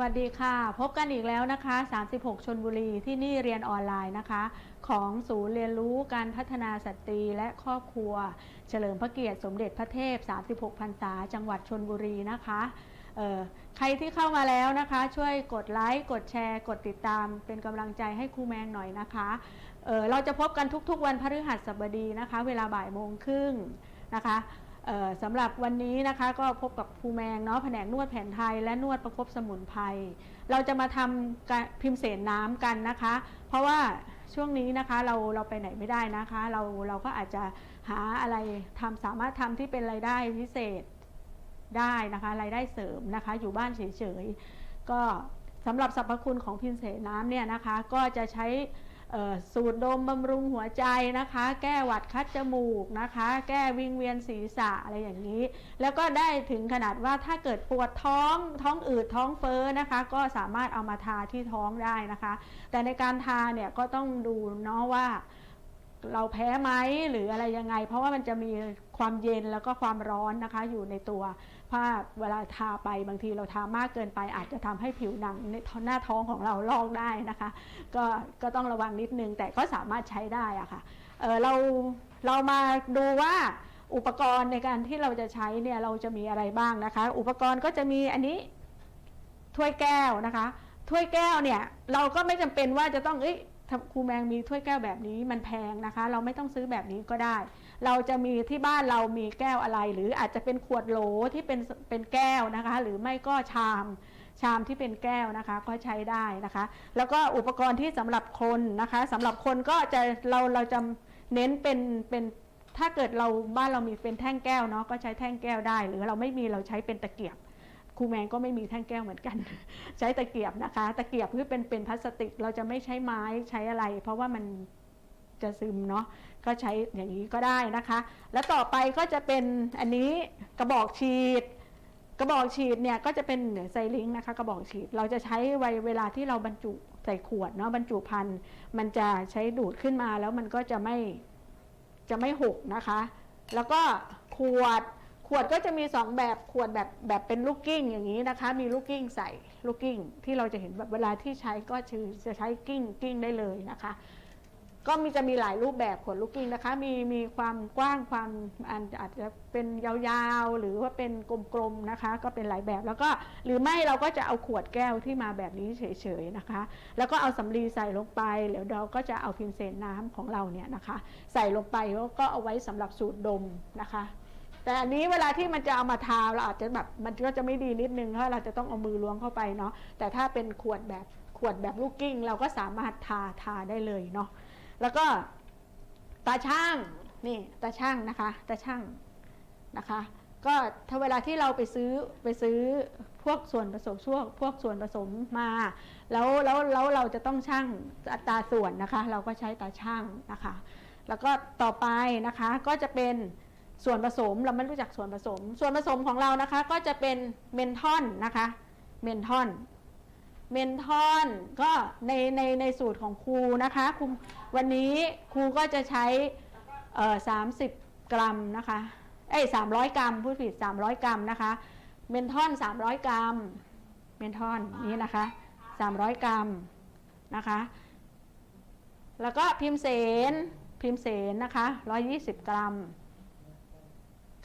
วัสดีค่ะ พบกันอีกแล้วนะคะ 36 ชนบุรีที่นี่เรียนออนไลน์นะคะ ของศูนย์เรียนรู้การพัฒนาสตรีและครอบครัว เฉลิมพระเกียรติสมเด็จพระเทพ 36 พรรษา จังหวัดชนบุรีนะคะใครที่เข้ามาแล้วนะคะ ช่วยกดไลค์กดแชร์ กดติดตาม เป็นกำลังใจให้ครูแมงหน่อยนะคะเเราจะพบกันทุกๆ วันพฤหัสบดีนะคะ เวลาบ่ายโมงครึ่งนะคะ สำหรับวันนี้นะคะก็พบกับภูแมงเนาะแผนกนวดแผนไทยและนวดประคบสมุนไพรเราจะมาทำพิมพ์เสนน้ำกันนะคะ เพราะว่าช่วงนี้นะคะเราเราไปไหนไม่ได้นะคะ เราเราก็อาจจะหาอะไรทำสามารถทำที่เป็นรายได้พิเศษได้นะคะรายได้เสริมนะคะ อยู่บ้านเฉยๆก็สำหรับสรรพคุณของพิมพ์เสนน้ำเนี่ยนะคะ ก็จะใช้ สูตรดมบำรุงหัวใจนะคะ แก้หวัดคัดจมูกนะคะ แก้วิงเวียนศีรษะอะไรอย่างนี้ แล้วก็ได้ถึงขนาดว่าถ้าเกิดปวดท้องท้องอืดท้องเฟ้อนะคะ ก็สามารถเอามาทาที่ท้องได้นะคะ แต่ในการทาเนี่ยก็ต้องดูเนาะว่าเราแพ้ไหมหรืออะไรยังไง เพราะว่ามันจะมีความเย็นแล้วก็ความร้อนนะคะอยู่ในตัว ผ้าเวลาทาไปบางทีเราทามากเกินไป อาจจะทำให้ผิวหนังในหน้าท้องของเราลอกได้นะคะ ก็ก็ต้องระวังนิดนึง แต่ก็สามารถใช้ได้อะค่ะเเราเรามาดูว่าอุปกรณ์ในการที่เราจะใช้เนี่ยเราจะมีอะไรบ้างนะคะ อุปกรณ์ก็จะมีอันนี้ถ้วยแก้วนะคะ ถ้วยแก้วเนี่ยเราก็ไม่จำเป็นว่าจะต้องเอ้ยครูแมงมีถ้วยแก้วแบบนี้มันแพงนะคะ เราไม่ต้องซื้อแบบนี้ก็ได้ เราจะมีที่บ้านเรามีแก้วอะไร หรืออาจจะเป็นขวดโหลที่เป็นเป็นแก้วนะคะ หรือไม่ก็ชามชามที่เป็นแก้วนะคะก็ใช้ได้นะคะ แล้วก็อุปกรณ์ที่สำหรับคนนะคะสำหรับคนก็จะเราเราจะเน้นเป็นเป็นถ้าเกิดเราบ้านเรามีเป็นแท่งแก้วเนาะก็ใช้แท่งแก้วได้ หรือเราไม่มีเราใช้เป็นตะเกียบครูแมงก็ไม่มีแท่งแก้วเหมือนกัน ใช้ตะเกียบนะคะ ตะเกียบคือเป็นเป็นพลาสติก เราจะไม่ใช้ไม้ใช้อะไร เพราะว่ามันจะซึมเนาะ ก็ใช้อย่างนี้ก็ได้นะคะ แล้วต่อไปก็จะเป็นอันนี้กระบอกฉีด กระบอกฉีดเนี่ยก็จะเป็นไซลิงนะคะ กระบอกฉีดเราจะใช้ไวเวลาที่เราบรรจุใส่ขวดเนาะบรรจุภัณฑ์มันจะใช้ดูดขึ้นมาแล้วมันก็จะไม่จะไม่หกนะคะ แล้วก็ขวดขวดก็จะมีสองแบบขวดแบบแบบเป็นลูกกิ้งอย่างนี้นะคะ มีลูกกิ้งใส่ลูกกิ้งที่เราจะเห็นแบบเวลาที่ใช้ก็คือจะใช้กิ้งกิ้งได้เลยนะคะ ก็มีจะมีหลายรูปแบบขวดลูกกิ้งนะคะ มีมีความกว้างความอันอาจจะเป็นยาวๆ หรือว่าเป็นกลมๆนะคะ ก็เป็นหลายแบบแล้วก็หรือไม่เราก็จะเอาขวดแก้วที่มาแบบนี้เฉยๆนะคะ แล้วก็เอาสำลีใส่ลงไปแล้วเราก็จะเอาพิมเศษน้ำของเราเนี่ยนะคะ ใส่ลงไปแล้วก็เอาไว้สำหรับสูดดมนะคะแต่อันนี้เวลาที่มันจะเอามาทาเราอาจจะแบบมันก็จะไม่ดีนิดนึงเพราะเราจะต้องเอามือล้วงเข้าไปเนาะแต่ถ้าเป็นขวดแบบขวดแบบลูกกิ้ง เราก็สามารถทาทาได้เลยเนาะ แล้วก็ตาช่างนี่ตาช่างนะคะตาช่างนะคะ ก็ถ้าเวลาที่เราไปซื้อไปซื้อพวกส่วนผสมช่วงพวกส่วนผสมมา แล้วแล้วแล้วเราจะต้องช่างอัตราส่วนนะคะ เราก็ใช้ตาช่างนะคะ แล้วก็ต่อไปนะคะก็จะเป็นส่วนผสมเราไม่รู้จักส่วนผสม ส่วนผสมของเรานะคะก็จะเป็นเมนทอนนะคะเมนทอน เมนทอนก็ในในในสูตรของครูนะคะครูวันนี้ครูก็จะใช้สามสิบกรัมนะคะเอ้สามร้อยกรัมพูดผิดสามร้อยกรัมนะคะ เมนทอนสามร้อยกรัม เมนทอนนี่นะคะสามร้อยกรัมนะคะ แล้วก็พิมเสนพิมเสนนะคะร้อยยี่สิบกรัม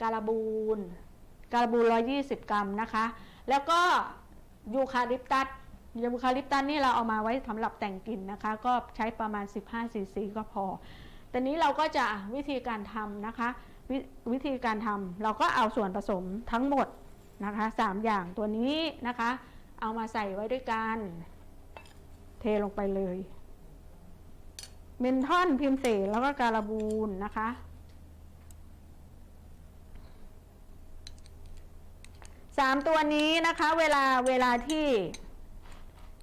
การบูนการบูนร้อยยี่สิบกรัมนะคะ แล้วก็ยูคาลิปตัส ยูคาลิปตัสนี่เราเอามาไว้สำหรับแต่งกลิ่นนะคะ ก็ใช้ประมาณ 15ซีซีก็พอแต่นี้เราก็จะวิธีการทำนะคะววิธีการทำเราก็เอาส่วนผสมทั้งหมดนะคะสามอย่างตัวนี้นะคะ เอามาใส่ไว้ด้วยกันเทลงไปเลยเมนทอนพิมเสนแล้วก็การบูนนะคะ สามตัวนี้นะคะ เวลาเวลาที่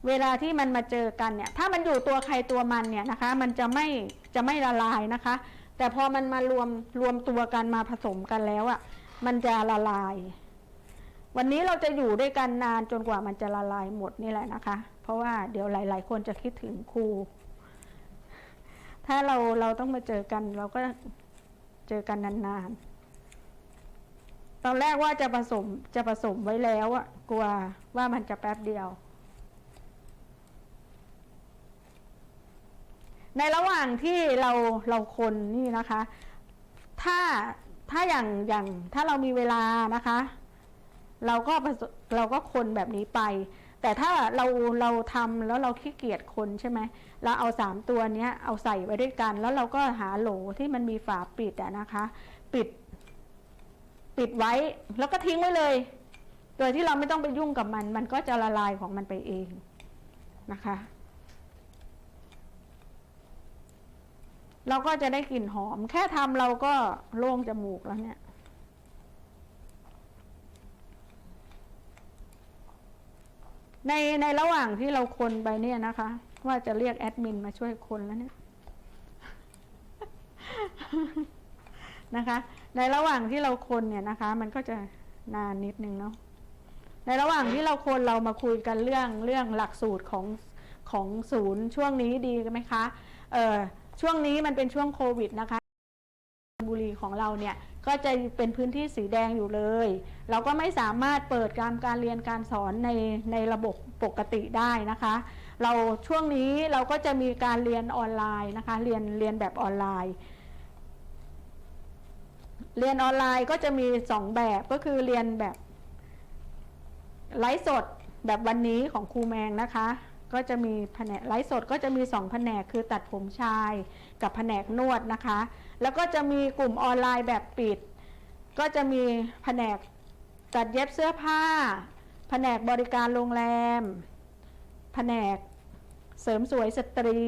เวลาที่มันมาเจอกันเนี่ย ถ้ามันอยู่ตัวใครตัวมันเนี่ยนะคะ มันจะไม่จะไม่ละลายนะคะ แต่พอมันมารวมรวมตัวกันมาผสมกันแล้วอะ่ะ มันจะละลาย วันนี้เราจะอยู่ด้วยกันนานจนกว่ามันจะละลายหมดนี่แหละนะคะ เพราะว่าเดี๋ยวหลาย ๆ คนจะคิดถึงครู ถ้าเราเราต้องมาเจอกันเราก็เจอกันนานๆตอนแรกว่าจะผสมจะผสมไว้แล้วอะกลัวว่ามันจะแป๊บเดียว ในระหว่างที่เราเราคนนี่นะคะ ถ้าถ้าอย่างอย่างถ้าเรามีเวลานะคะ เราก็เราก็คนแบบนี้ไป แต่ถ้าเราเราทำแล้วเราขี้เกียจคนใช่ไหมเราเอาสามตัวเนี้ยเอาใส่ไว้ด้วยกัน แล้วเราก็หาโหลที่มันมีฝาปิดอะนะคะ ปิด ปิดไว้แล้วก็ทิ้งไว้เลย โดยที่เราไม่ต้องไปยุ่งกับมัน มันก็จะละลายของมันไปเองนะคะ เราก็จะได้กลิ่นหอม แค่ทำเราก็โล่งจมูกแล้วเนี่ย ในในระหว่างที่เราคนไปเนี่ยนะคะ ว่าจะเรียกแอดมินมาช่วยคนแล้วเนี่ยนะคะ ในระหว่างที่เราคนเนี่ยนะคะ มันก็จะนานนิดนึงเนาะในระหว่างที่เราคนเรามาคุยกันเรื่องเรื่องหลักสูตรของของศูนย์ช่วงนี้ดีไหมคะ เออ ช่วงนี้มันเป็นช่วงโควิดนะคะบุรีของเราเนี่ยก็จะเป็นพื้นที่สีแดงอยู่เลย เราก็ไม่สามารถเปิดการการเรียนการสอนในในระบบปกติได้นะคะ เราช่วงนี้เราก็จะมีการเรียนออนไลน์นะคะ เรียนเรียนแบบออนไลน์ เรียนออนไลน์ก็จะมีสองแบบก็คือเรียนแบบไลฟ์สดแบบวันนี้ของครูแมงนะคะ ก็จะมีแผนกไลฟ์สดก็จะมีสองแผนกคือตัดผมชาย กับแผนกนวดนะคะ แล้วก็จะมีกลุ่มออนไลน์แบบปิด ก็จะมีแผนกตัดเย็บเสื้อผ้า แผนกบริการโรงแรม แผนกเสริมสวยสตรี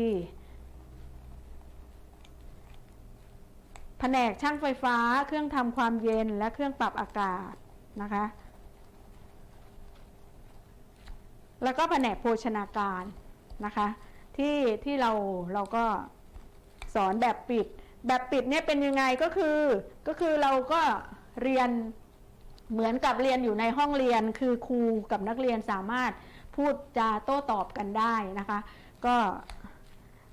แผนกช่างไฟฟ้า เครื่องทำความเย็นและเครื่องปรับอากาศนะคะ แล้วก็แผนกโภชนาการนะคะที่ที่เราเราก็สอนแบบปิด แบบปิดเนี่ยเป็นยังไงก็คือก็คือเราก็เรียนเหมือนกับเรียนอยู่ในห้องเรียนคือครูกับนักเรียนสามารถพูดจาโต้ตอบกันได้นะคะ ก็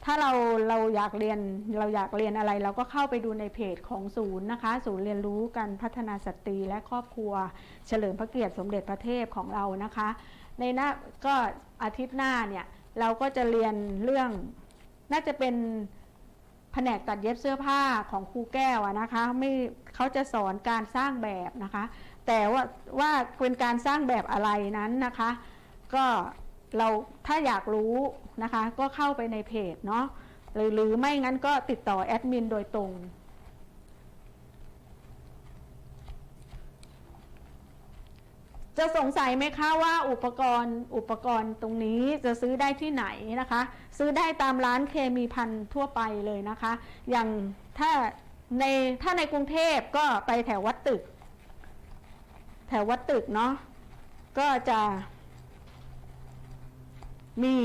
ถ้าเราเราอยากเรียนเราอยากเรียนอะไร เราก็เข้าไปดูในเพจของศูนย์นะคะ ศูนย์เรียนรู้การพัฒนาสตรีและครอบครัว เฉลิมพระเกียรติสมเด็จพระเทพของเรานะคะ ในหน้าก็อาทิตย์หน้าเนี่ยเราก็จะเรียนเรื่องน่าจะเป็นแผนกตัดเย็บเสื้อผ้าของครูแก้วนะคะไม่เขาจะสอนการสร้างแบบนะคะ แต่ว่าว่าเป็นการสร้างแบบอะไรนั้นนะคะ ก็เราถ้าอยากรู้นะคะ ก็เข้าไปในเพจเนาะหรือหรือไม่งั้นก็ติดต่อแอดมินโดยตรง จะสงสัยไหมคะว่าอุปกรณ์อุปกรณ์ตรงนี้จะซื้อได้ที่ไหนนะคะ ซื้อได้ตามร้านเคมีพันทั่วไปเลยนะคะ อย่างถ้าในถ้าในกรุงเทพก็ไปแถววัดตึก แถววัดตึกเนาะก็จะมี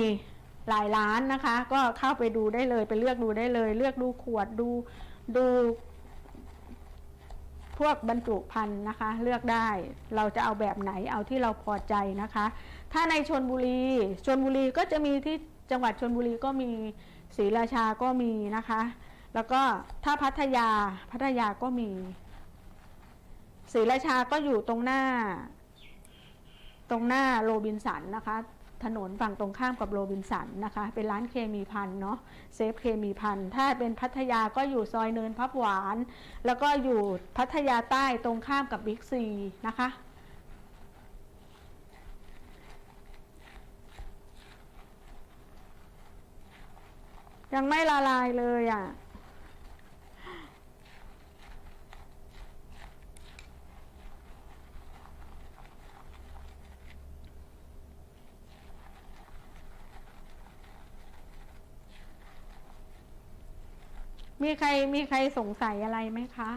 หลายร้านนะคะ ก็เข้าไปดูได้เลย ไปเลือกดูได้เลย เลือกดูขวดดูดู พวกบรรจุภัณฑ์นะคะ เลือกได้เราจะเอาแบบไหนเอาที่เราพอใจนะคะ ถ้าในชนบุรีชนบุรีก็จะมีที่จังหวัดชนบุรีก็มีศรีราชาก็มีนะคะ แล้วก็ถ้าพัทยาพัทยาก็มีศรีราชาก็อยู่ตรงหน้า ตรงหน้าโรบินสันนะคะ ถนนฝั่งตรงข้ามกับโรบินสันนะคะ เป็นร้านเคมีพันเนาะเซฟเคมีพันถ้าเป็นพัทยาก็อยู่ซอยเนินพับหวาน แล้วก็อยู่พัทยาใต้ตรงข้ามกับบิ๊กซีนะคะยังไม่ละลายเลยอะ มีใครมีใครสงสัยอะไรไหมคะ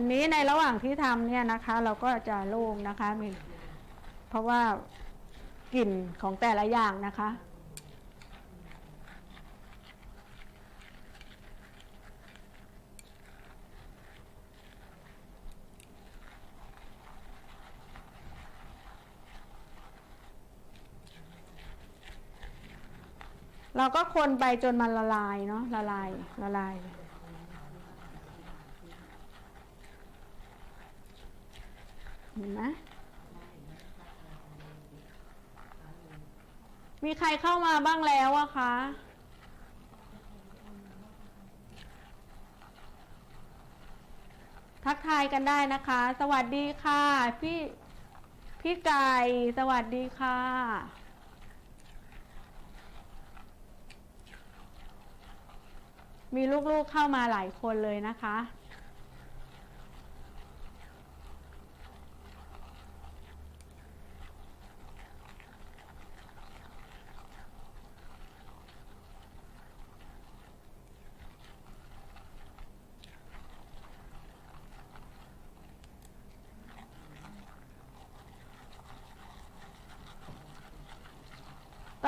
ันนี้ในระหว่างที่ทำเนี่ยนะคะ เราก็จะโล่งนะคะมีเพราะว่า กลิ่นของแต่ละอย่างนะคะ เราก็คนไปจนมันละลายเนาะละลายละลายเห็นไหม มีใครเข้ามาบ้างแล้วอะคะทักทายกันได้นะคะ สวัสดีค่ะ พี่พี่ไก่สวัสดีค่ะ มีลูกๆเข้ามาหลายคนเลยนะคะ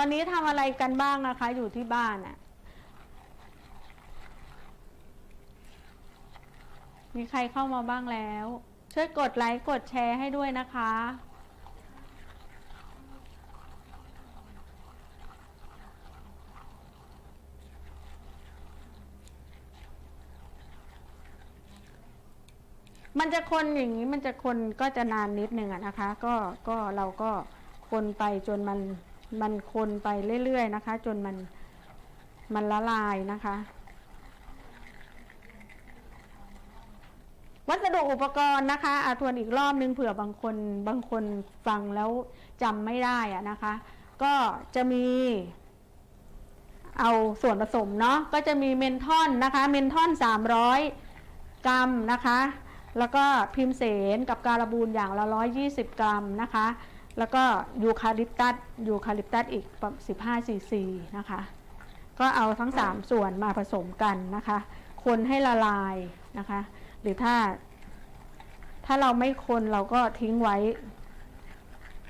อนนี้ทำอะไรกันบ้างนะคะ อยู่ที่บ้านน่ะ มีใครเข้ามาบ้างแล้ว ช่วยกดไลค์กดแชร์ให้ด้วยนะคะมันจะคนอย่างนี้มันจะคนก็จะนานนิดนึงอะนะคะ ก็ก็เราก็คนไปจนมัน มันคนไปเรื่อยๆนะคะ จนมันมันละลายนะคะ วัสดุอุปกรณ์นะคะอาทวนอีกรอบนึงเผื่อบางคนบางคนฟังแล้วจำไม่ได้อะนะคะ ก็จะมี เอาส่วนผสมเนาะก็จะมีเมนทอนนะคะ เมนทอน 300 กรัมนะคะ แล้วก็พิมเสนกับการบูนอย่างละ 120 กรัมนะคะ แล้วก็ยูคาลิปตัสยูคาลิปตัสอีกประมาณ15ซีซีนะคะ ก็เอาทั้ง 3 ส่วนมาผสมกันนะคะ คนให้ละลายนะคะ หรือถ้า ถ้าเราไม่คนเราก็ทิ้งไว้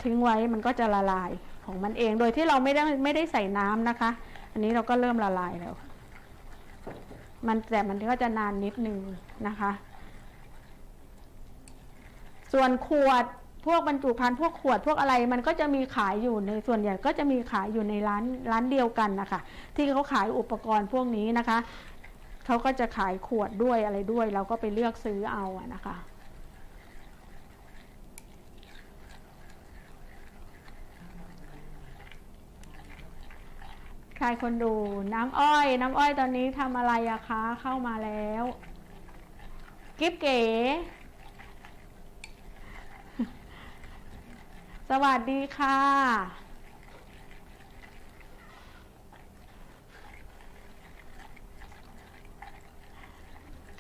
ทิ้งไว้มันก็จะละลายของมันเอง โดยที่เราไม่ได้ไม่ได้ใส่น้ำนะคะ อันนี้เราก็เริ่มละลายแล้ว มันแต่มันก็จะนานนิดนึงนะคะ ส่วนขวด พวกบรรจุภัณฑ์พวกขวดพวกอะไรมันก็จะมีขายอยู่ในส่วนใหญ่ก็จะมีขายอยู่ในร้านร้านเดียวกันนะคะที่เขาขายอุปกรณ์พวกนี้นะคะเขาก็จะขายขวดด้วยอะไรด้วย เราก็ไปเลือกซื้อเอาอะนะคะใครคนดูน้ำอ้อย น้ำอ้อยตอนนี้ทำอะไรอะคะ เข้ามาแล้ว กิ๊บเก๋ สวัสดีค่ะ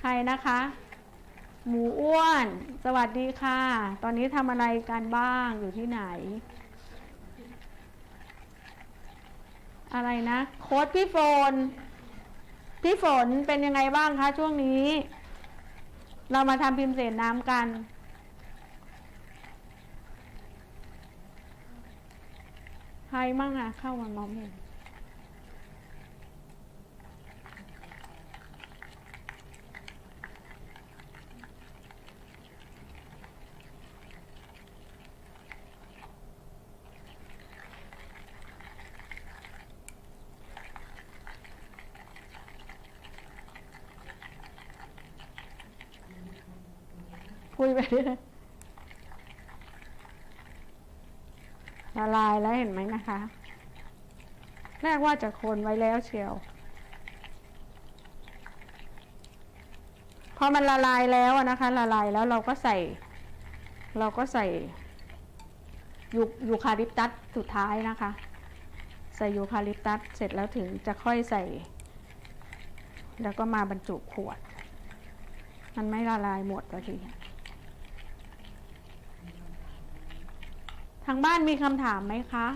ใครนะคะ หมูอ้วน สวัสดีค่ะ ตอนนี้ทำอะไรกันบ้างอยู่ที่ไหน อะไรนะ โค้ดพี่ฝนพี่ฝนเป็นยังไงบ้างคะช่วงนี้ เรามาทำพิมพ์เสนน้ำกัน ใครมั่งอะเข้ามามองเห็นคุยไปเรื่อย ละลายแล้วเห็นไหมนะคะแรกว่าจะคนไว้แล้วเชียว พอมันละลายแล้วนะคะ ละลายแล้วเราก็ใส่ เราก็ใส่ยูยูคาลิปตัสสุดท้ายนะคะ ใส่ยูคาลิปตัสเสร็จแล้วถึงจะค่อยใส่ แล้วก็มาบรรจุขวด มันไม่ละลายหมดพอดี ทางบ้านมีคำถามไหมคะ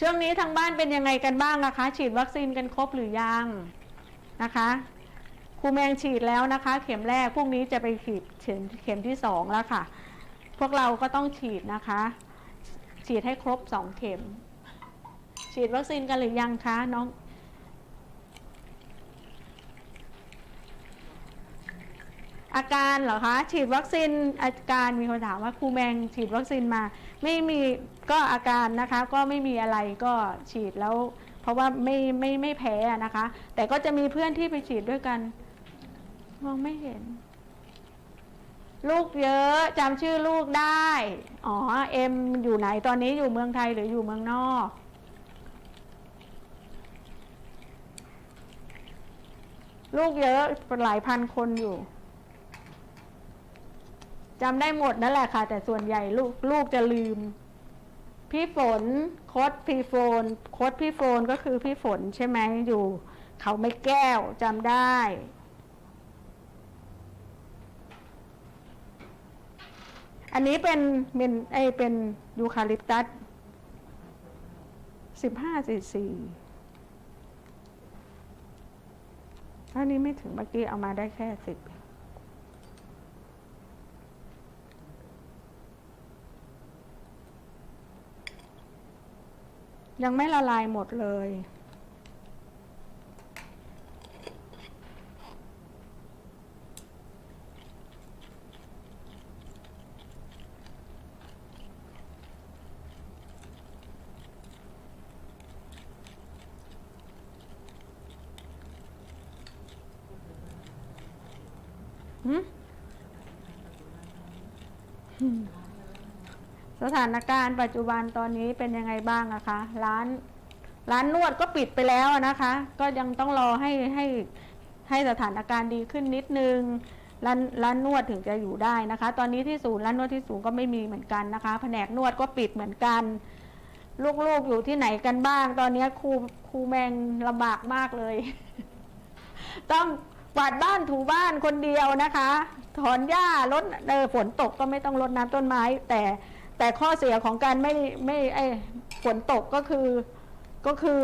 ช่วงนี้ทางบ้านเป็นยังไงกันบ้างนะคะ ฉีดวัคซีนกันครบหรือยังนะคะครูแมงฉีดแล้วนะคะ เข็มแรกพรุ่งนี้จะไปฉีดเข็มเข็มที่สองแล้วค่ะ พวกเราก็ต้องฉีดนะคะ ฉีดให้ครบสองเข็ม ฉีดวัคซีนกันหรือยังคะน้องอาการเหรอคะฉีดวัคซีนอาการมีคนถามว่าครูแมงฉีดวัคซีนมา ไม่มีก็อาการนะคะก็ไม่มีอะไรก็ฉีดแล้ว เพราะว่าไม่ไม่ไม่แพ้นะคะ แต่ก็จะมีเพื่อนที่ไปฉีดด้วยกัน มองไม่เห็น ลูกเยอะจำชื่อลูกได้ อ๋อ เอ็มอยู่ไหนตอนนี้อยู่เมืองไทยหรืออยู่เมืองนอก ลูกเยอะหลายพันคนอยู่จำได้หมดนั่นแหละค่ะ แต่ส่วนใหญ่ลูกลูกจะลืม พี่ฝนโคดพี่โฟนโคดพี่โฟนก็คือพี่ฝนใช่ไหมอยู่ เขาไม่แก้วจำได้ อันนี้เป็นเป็นไอเป็นยูคาลิปตัสสิบห้าสี่สี่อันนี้ไม่ถึงเมื่อกี้เอามาได้แค่สิบยังไม่ละลายหมดเลย หืมหืมส ถานการณ์ปัจจุบันตอนนี้เป็นยังไงบ้างอะคะ ร้าน ร้านนวดก็ปิดไปแล้วนะคะ ก็ยังต้องรอให้ให้ให้สถานการณ์ดีขึ้นนิดนึงร้านร้านนวดถึงจะอยู่ได้นะคะ ตอนนี้ที่ศูนย์ร้านนวดที่ศูนย์ก็ไม่มีเหมือนกันนะคะ แผนกนวดก็ปิดเหมือนกัน ลูกๆอยู่ที่ไหนกันบ้าง ตอนนี้ครูครูแมงลำบากมากเลย ต้องกวาดบ้านถูบ้านคนเดียวนะคะ ถอนหญ้ารดเออฝนตกก็ไม่ต้องรดน้ำต้นไม้ แต่ แต่ข้อเสียของการไม่ไม่ไอฝนตกก็คือก็คือ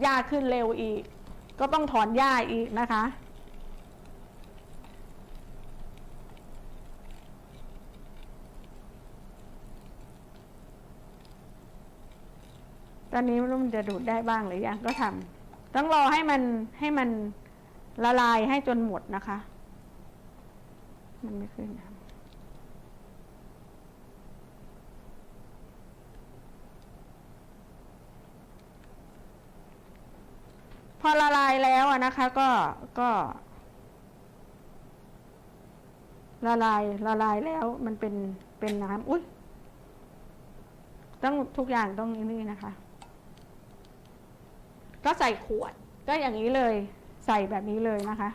หญ้าขึ้นเร็วอีก ก็ต้องถอนหญ้าอีกนะคะ ตอนนี้ไม่รู้มันจะดูดได้บ้างหรือยังก็ทำต้องรอให้มันให้มันละลายให้จนหมดนะคะ มันไม่ขึ้นนะ พอละลายแล้วนะคะก็ก็ ละลายละลายแล้วมันเป็นเป็นน้ำอุ้ยต้องทุกอย่างต้องนี่นะคะ ก็ใส่ขวดก็อย่างนี้เลย ใส่แบบนี้เลยนะคะ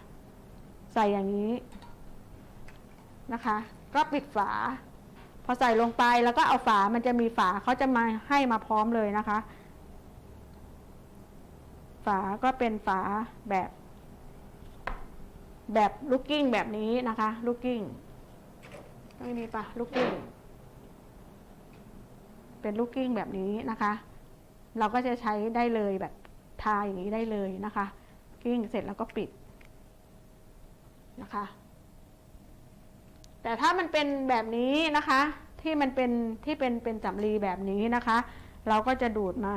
ใส่อย่างนี้นะคะ ก็ปิดฝา พอใส่ลงไปแล้วก็เอาฝามันจะมีฝาเขาจะมาให้มาพร้อมเลยนะคะ ฝาก็เป็นฝาแบบ แบบลูกกิ้งแบบนี้นะคะลูกกิ้งต้องมีปะลูกกิ้งเป็นลูกกิ้งแบบนี้นะคะ เราก็จะใช้ได้เลยแบบทาอย่างนี้ได้เลยนะคะ กิ้งเสร็จแล้วก็ปิดนะคะ แต่ถ้ามันเป็นแบบนี้นะคะ ที่มันเป็นที่เป็นเป็นสำลีแบบนี้นะคะ เราก็จะดูดมา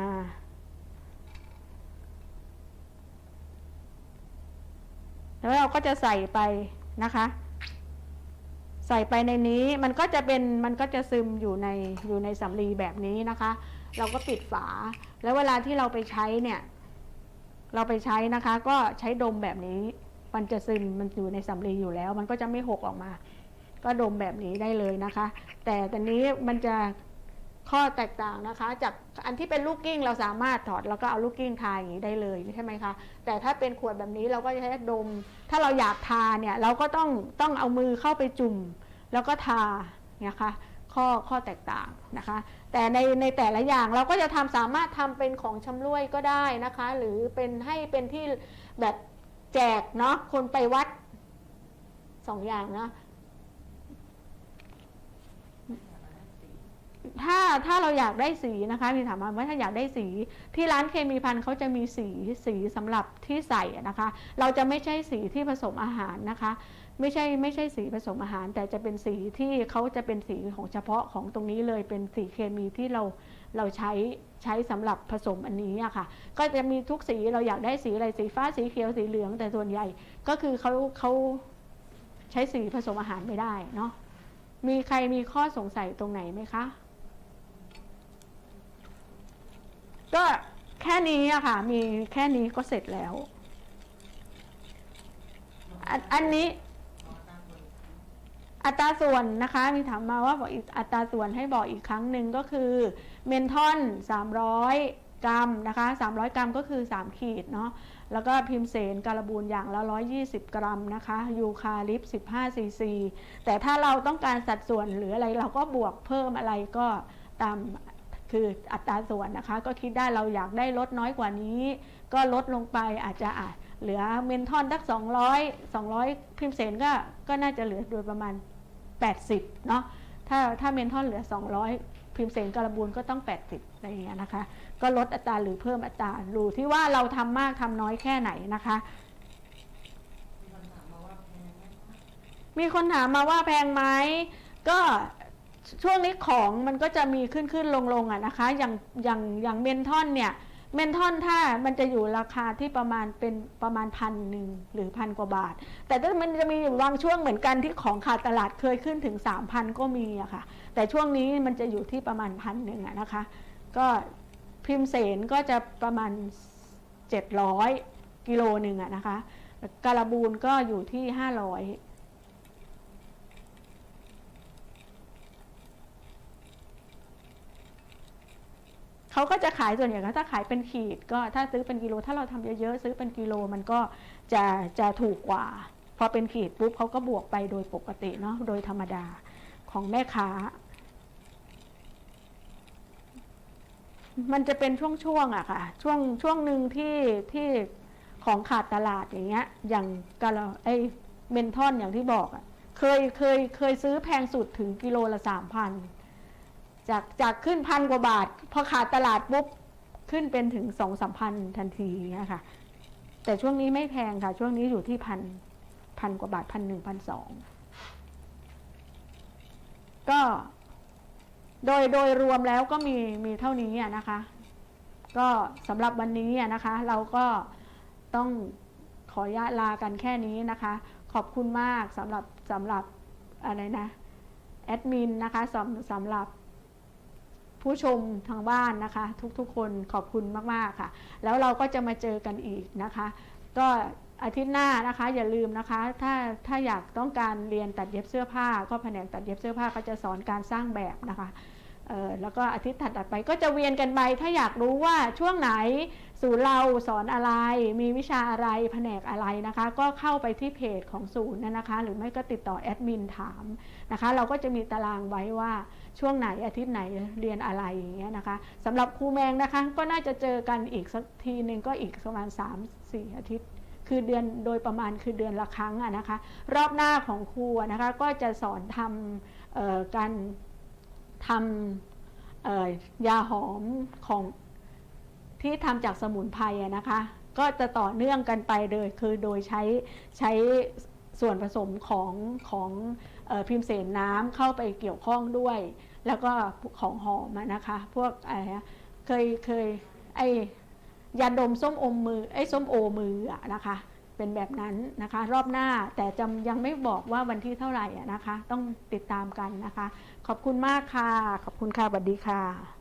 แล้วเราก็จะใส่ไปนะคะ ใส่ไปในนี้มันก็จะเป็นมันก็จะซึมอยู่ในอยู่ในสำลีแบบนี้นะคะ เราก็ปิดฝา แล้วเวลาที่เราไปใช้เนี่ย เราไปใช้นะคะ ก็ใช้ดมแบบนี้ มันจะซึมมันอยู่ในสำลีอยู่แล้ว มันก็จะไม่หกออกมา ก็ดมแบบนี้ได้เลยนะคะ แต่ตอนนี้มันจะ ข้อแตกต่างนะคะ จากอันที่เป็นลูกกิ้งเราสามารถถอดแล้วก็เอาลูกกิ้งทาอย่างนี้ได้เลยใช่ไหมคะแต่ถ้าเป็นขวดแบบนี้เราก็จะใช้ดม ถ้าเราอยากทาเนี่ยเราก็ต้องต้องเอามือเข้าไปจุ่ม แล้วก็ทาเนี่ยค่ะข้อข้อแตกต่างนะคะ แต่ในในแต่ละอย่างเราก็จะทำสามารถทำเป็นของชำร่วยก็ได้นะคะ หรือเป็นให้เป็นที่แบบแจกเนาะคนไปวัดสองอย่างนะ ถ้าถ้าเราอยากได้สีนะคะมีถามมาว่าถ้าอยากได้สี ที่ร้านเคมีพันเขาจะมีสีสีสำหรับที่ใส่นะคะ เราจะไม่ใช่สีที่ผสมอาหารนะคะ ไม่ใช่ไม่ใช่สีผสมอาหาร แต่จะเป็นสีที่เขาจะเป็นสีของเฉพาะของตรงนี้เลยเป็นสีเคมีที่เราเราใช้ใช้สำหรับผสมอันนี้อะค่ะ ก็จะมีทุกสีเราอยากได้สีอะไรสีฟ้าสีเขียวสีเหลือง แต่ส่วนใหญ่ก็คือเขาเขาใช้สีผสมอาหารไม่ได้เนาะมีใครมีข้อสงสัยตรงไหนไหมคะ ก็แค่นี้อะค่ะ มีแค่นี้ก็เสร็จแล้ว อันอันนี้ อัตราส่วนนะคะ มีถามมาว่าบอกอีกอัตราส่วนให้บอกอีกครั้งหนึ่งก็คือ เมนทอน 300 กรัมนะคะ 300 กรัมก็คือ 3 ขีดเนาะแล้วก็พิมเสนการบูนอย่างละ 120 กรัมนะคะ ยูคาลิป 15 ซีซี แต่ถ้าเราต้องการสัดส่วนหรืออะไรเราก็บวกเพิ่มอะไรก็ตาม คืออัตราส่วนนะคะก็คิดได้เราอยากได้ลดน้อยกว่านี้ ก็ลดลงไปอาจจะอาจเหลือเมนทอนสัก 200 200 พิมเสนก็ก็น่าจะเหลือโดยประมาณ 80 เนาะถ้าถ้าเมนทอนเหลือ 200 พิมเสนการบูนก็ต้อง 80 อะไรอย่างเงี้ยนะคะ ก็ลดอัตราหรือเพิ่มอัตราดูที่ว่าเราทำมากทำน้อยแค่ไหนนะคะมีคนถามมาว่าแพงไหมก็ ช่วงนี้ของมันก็จะมีขึ้นขึ้นลงลงอะนะคะอย่างอย่างอย่างเมนทอนเนี่ยเมนทอนถ้ามันจะอยู่ราคาที่ประมาณเป็นประมาณพันหนึ่งหรือพันกว่าบาท แต่ถ้ามันจะมีอยู่บางช่วงเหมือนกันที่ของขาดตลาดเคยขึ้นถึง 3,000 ก็มีอะค่ะ แต่ช่วงนี้มันจะอยู่ที่ประมาณพันหนึ่งอะนะคะ ก็พิมพ์เสนก็จะประมาณ 700 กิโลหนึ่งอะนะคะการบูนก็อยู่ที่ 500 เขาก็จะขายส่วนใหญ่ก็ถ้าขายเป็นขีดก็ถ้าซื้อเป็นกิโล ถ้าเราทำเยอะๆซื้อเป็นกิโลมันก็จะจะถูกกว่า พอเป็นขีดปุ๊บเขาก็บวกไปโดยปกติเนาะโดยธรรมดาของแม่ค้า มันจะเป็นช่วงๆอะค่ะ ช่วงช่วงหนึ่งที่ที่ของขาดตลาดอย่างเงี้ย อย่างกาไอเมนทอนอย่างที่บอกอะเคยเคยเคยซื้อแพงสุดถึงกิโลละสามพัน จากจากขึ้นพันกว่าบาท พอขาดตลาดปุ๊บ ขึ้นเป็นถึงสองสามพันทันทีเงี้ยค่ะ แต่ช่วงนี้ไม่แพงค่ะ ช่วงนี้อยู่ที่พันพันกว่าบาทพันหนึ่งพันสองก็โดยโดยรวมแล้วก็มีมีเท่านี้นะคะ ก็สำหรับวันนี้นะคะ เราก็ต้องขออนุญาตลากันแค่นี้นะคะ ขอบคุณมากสำหรับสำหรับอะไรนะแอดมินนะคะสำสำหรับ ผู้ชมทางบ้านนะคะ ทุกๆ คนขอบคุณมากๆค่ะ แล้วเราก็จะมาเจอกันอีกนะคะ ก็อาทิตย์หน้านะคะ อย่าลืมนะคะ ถ้าถ้าอยากต้องการเรียนตัดเย็บเสื้อผ้า ก็แผนกตัดเย็บเสื้อผ้าก็จะสอนการสร้างแบบนะคะแล้วก็อาทิตย์ถัดไปก็จะเวียนกันไป ถ้าอยากรู้ว่าช่วงไหน ศูนย์เราสอนอะไร มีวิชาอะไรแผนกอะไรนะคะ ก็เข้าไปที่เพจของศูนย์นะคะ หรือไม่ก็ติดต่อแอดมินถามนะคะ เราก็จะมีตารางไว้ว่าช่วงไหนอาทิตย์ไหนเรียนอะไรอย่างเงี้ยนะคะสำหรับครูแมงนะคะ ก็น่าจะเจอกันอีกสักทีหนึ่งก็อีกประมาณ 3-4 อาทิตย์ คือเดือนโดยประมาณคือเดือนละครั้งอะนะคะ รอบหน้าของครูนะคะก็จะสอนทำการทำยาหอมของ ที่ทำจากสมุนไพรอะนะคะ ก็จะต่อเนื่องกันไปเลยคือโดยใช้ใช้ส่วนผสมของของออพิมเสนน้ำเข้าไปเกี่ยวข้องด้วย แล้วก็ของหอมนะคะ พวกอะไรเคยเคยไอยาดมส้มอมมือไอ้ส้มโอมืออะนะคะเป็นแบบนั้นนะคะ รอบหน้าแต่จำยังไม่บอกว่าวันที่เท่าไหร่นะคะ ต้องติดตามกันนะคะ ขอบคุณมากค่ะ ขอบคุณค่ะสวัสดีค่ะ